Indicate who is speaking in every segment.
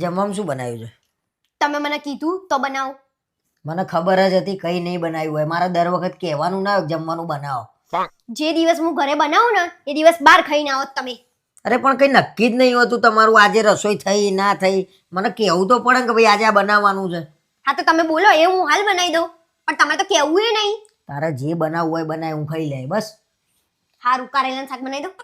Speaker 1: જમવામાં શું બનાવ્યું છે?
Speaker 2: તમે મને કીધું તો બનાવો.
Speaker 1: મને ખબર જ હતી કઈ નહીં બનાવ્યું હોય. મારે દર વખત કહેવાનું ના હોય જમવાનું બનાવો.
Speaker 2: જે દિવસ હું ઘરે બનાવું ને એ દિવસ બહાર ખાઈને આવો તમે.
Speaker 1: અરે પણ કઈ નક્કી જ નહીં હોતું તમારું. આજે રસોઈ થઈ ના થઈ. મને કહેવું તો પડે કે ભાઈ આજે આ બનાવવાનું છે.
Speaker 2: હા તો તમે બોલો એ હું હાલ બનાવી દઉં. પણ તમે તો કહેવું એ નહીં.
Speaker 1: તારે જે બનાવવું હોય બનાય હું ખાઈ લે બસ.
Speaker 2: હારું કારેલાનું શાક બનાવી દઉં.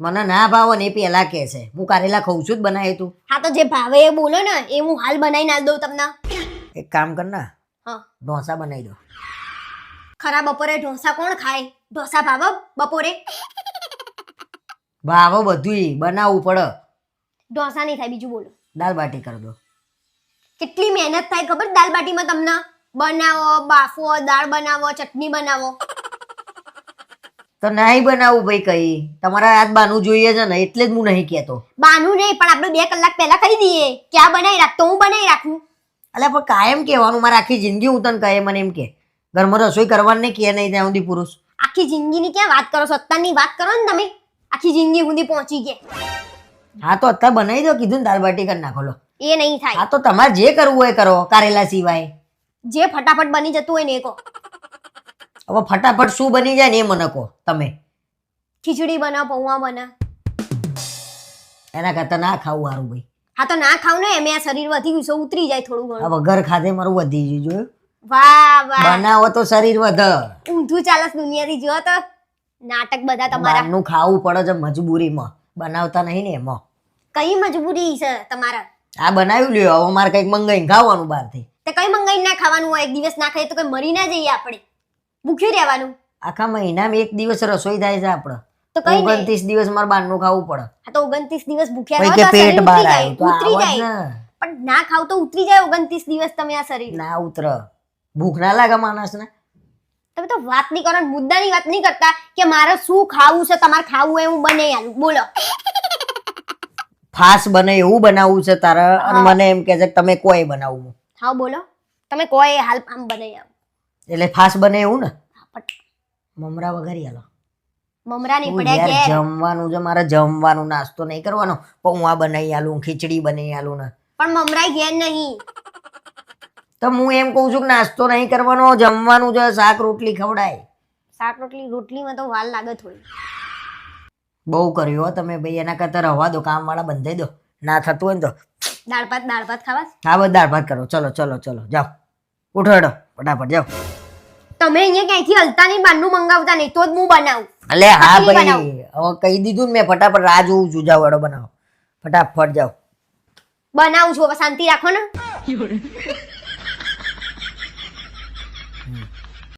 Speaker 1: મને ના ભાવો ને એ પહેલા કે છે. હું કારેલા ખઉં છું જ બનાવી તું.
Speaker 2: હા તો જે ભાવે એ બોલો ને એ હું હાલ બનાવીને આલ દઉં તમને.
Speaker 1: એક કામ કર ના
Speaker 2: હા.
Speaker 1: ઢોસા બનાવી દો.
Speaker 2: ખરા બપોરે ઢોસા કોણ ખાય? ઢોસા ભાવો બપોરે?
Speaker 1: ભાવો બધુંય બનાવવું પડે.
Speaker 2: ઢોસા નહીં થાય બીજું બોલો.
Speaker 1: દાલ બાટી કરી દો.
Speaker 2: કેટલી મહેનત થાય ખબર? દાલ બાટીમાં તમને બનાવો બાફો દાળ બનાવો ચટણી બનાવો.
Speaker 1: તો નહીં બનાવું ભાઈ કઈ. તમારા આજ બાનું જોઈએ છે ને એટલે જ હું નહીં કહેતો.
Speaker 2: બાનું નહીં પણ આપણે બે કલાક પહેલા કહી દઈએ. કે આ બનાવી રાખ? તો હું બનાવી રાખું.
Speaker 1: એટલે પણ કાયમ કહેવાનું મારે આખી જિંદગી હું તને કહે મને એમ કે. ઘરમાં રસોઈ કરવાની કહે કે નહીં ત્યાં સુધી પુરુષ?
Speaker 2: આખી જિંદગીની ક્યાં વાત કરો છો? અત્યારની વાત કરો ને તમે. આખી જિંદગી સુધી પહોંચી ગયા.
Speaker 1: હા તો અત્યારે બનાવી દો કીધું ને દાળ બાટી કરી નાખો લો.
Speaker 2: એ નહીં થાય.
Speaker 1: હા તો તમારે જે કરવું હોય કરો કારેલા સિવાય.
Speaker 2: જે ફટાફટ બની જતું હોય ને એ કહો.
Speaker 1: હવે ફટાફટ શું બની જાય ને એ મને કહો તમે.
Speaker 2: ખીચડી બનાવ પૌવા બનાવ.
Speaker 1: એના કરતા ના ખાવું સારું ભાઈ.
Speaker 2: હા તો ના ખાવ ને એમ આ શરીર વધી ગયું છે ઉતરી જાય થોડું ઘણું.
Speaker 1: આ વગર ખાધે મારું વધી ગયું જોયું?
Speaker 2: વાહ વાહ.
Speaker 1: બનાવો તો શરીર વધે.
Speaker 2: ઊંધું ચાલસ દુનિયાથી જો તો. નાટક બધા તમારા.
Speaker 1: નું ખાવું પડે છે મજબૂરીમાં. બનાવતા નહીં ને એમાં.
Speaker 2: કઈ મજબૂરી છે તમારા?
Speaker 1: આ બનાવી લ્યો હવે મારે કંઈક મંગાઈને ખાવાનું બહારથી.
Speaker 2: તે કઈ મંગાઈને ના ખાવાનું હોય? એક દિવસ ના ખાઈએ તો કઈ મરી ના જઈએ આપણે. ભૂખ્યું રહેવાનું?
Speaker 1: આખા મહિનામાં એક દિવસ રસોઈ થાય છે આપણે
Speaker 2: તો કઈ
Speaker 1: ઓગણત્રીસ દિવસ મારે બહારનું ખાવું પડે.
Speaker 2: હા તો ઓગણત્રીસ દિવસ ભૂખ્યા રહો તો
Speaker 1: પેટ બહાર
Speaker 2: ઉતરી જાય.
Speaker 1: ને.
Speaker 2: પણ ના ખાવ તો ઉતરી જાય ઓગણત્રીસ દિવસ તમે આ શરીર.
Speaker 1: ના ઉતર. ભૂખ ના લાગે માણસને.
Speaker 2: તમે તો વાત નહીં કરો ને મુદ્દાની વાત નહીં કરતા કે મારે શું ખાવું છે તમારે ખાવું એવું બને યાર. બોલો.
Speaker 1: ફાસ બને એવું બનાવવું છે તારે અને મને એમ કે છે કે તમે કોઈ બનાવવું
Speaker 2: હા બોલો. તમે કોઈ હાલ આમ બને આવો
Speaker 1: એટલે ફાસ બને એવું ને? મમરા વગર હાલો.
Speaker 2: મમરા નહીં પડ્યા ઘેર.
Speaker 1: જમવાનું છે મારે જમવાનું નાસ્તો નહીં કરવાનો. પૌવા બનાવી આલું ખીચડી બનાવી આલું ને.
Speaker 2: પણ મમરા ઘેર નહીં.
Speaker 1: તો હું એમ કહું છું કે નાસ્તો નહીં કરવાનો જમવાનું છે શાક રોટલી ખવડાય.
Speaker 2: શાક રોટલી રોટલીમાં તો વાલ લાગે થોડી.
Speaker 1: બહુ કર્યું તમે ભાઈ એના કરતા રવા દો કામ વાળા બંધાઈ દો. ના થતું હોય ને તો.
Speaker 2: દાળ ભાત દાળ ભાત ખાવા
Speaker 1: હા બસ દાળ ભાત કરો. ચલો ચલો ચલો જાઓ. ઉઠો હેડો ફટાફટ જાઓ.
Speaker 2: તમે અહીંયા ક્યાંયથી હલતા નહીં? બહારનું મંગાવતા નહીં તો જ હું બનાવું.
Speaker 1: અલે હા ભાઈ હવે કહી દીધું ને મેં ફટાફટ રાહ જોઉં છું જાઓ હેડો બનાવો. ફટાફટ જાઓ.
Speaker 2: બનાવું છું હવે શાંતિ રાખો ને.